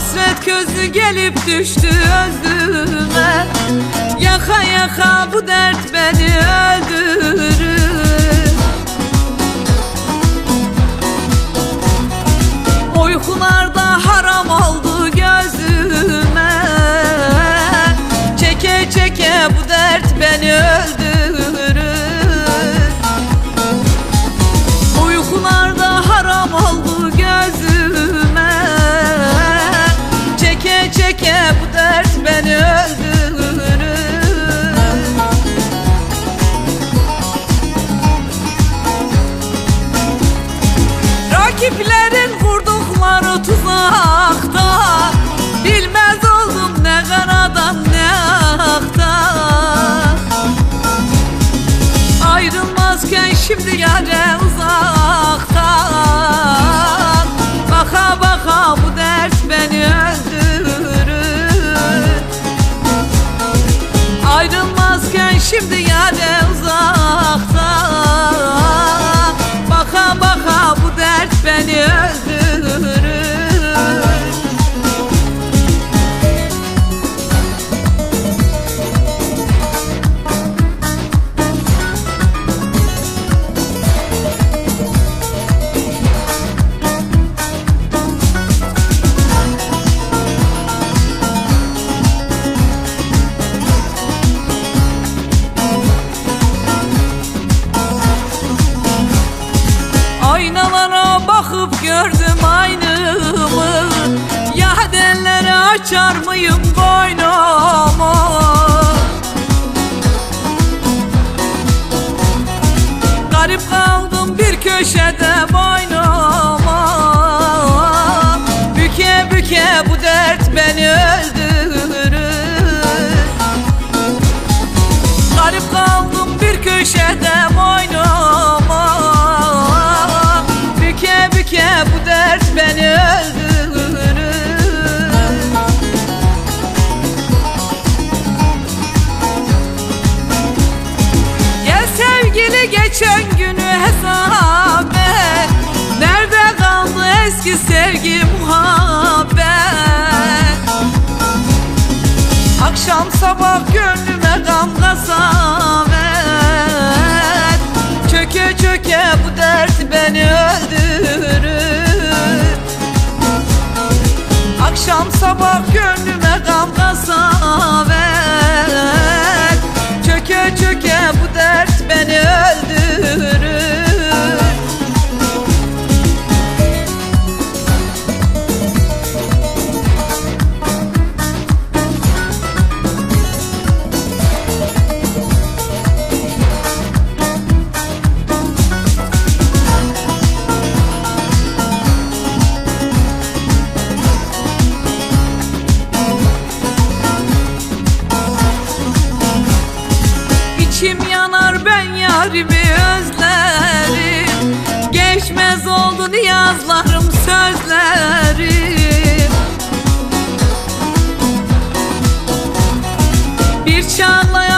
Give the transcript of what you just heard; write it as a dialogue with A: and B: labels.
A: Hasret közü gelip düştü özüme Yaka yaka bu dert beni öldürür. giderken şimdi yare uzaktan Baka baka bu dert beni öldürür. Ayrılmazken şimdi yare açar mıyım boynuma Garip kaldım bir köşede boy akşam sabah gönlüme gam kasavet Çöke çöke bu dert beni öldürür. Akşam sabah yarimi özlerim. Geçmez oldu niyazlarım sözlerim. Bir çağlayan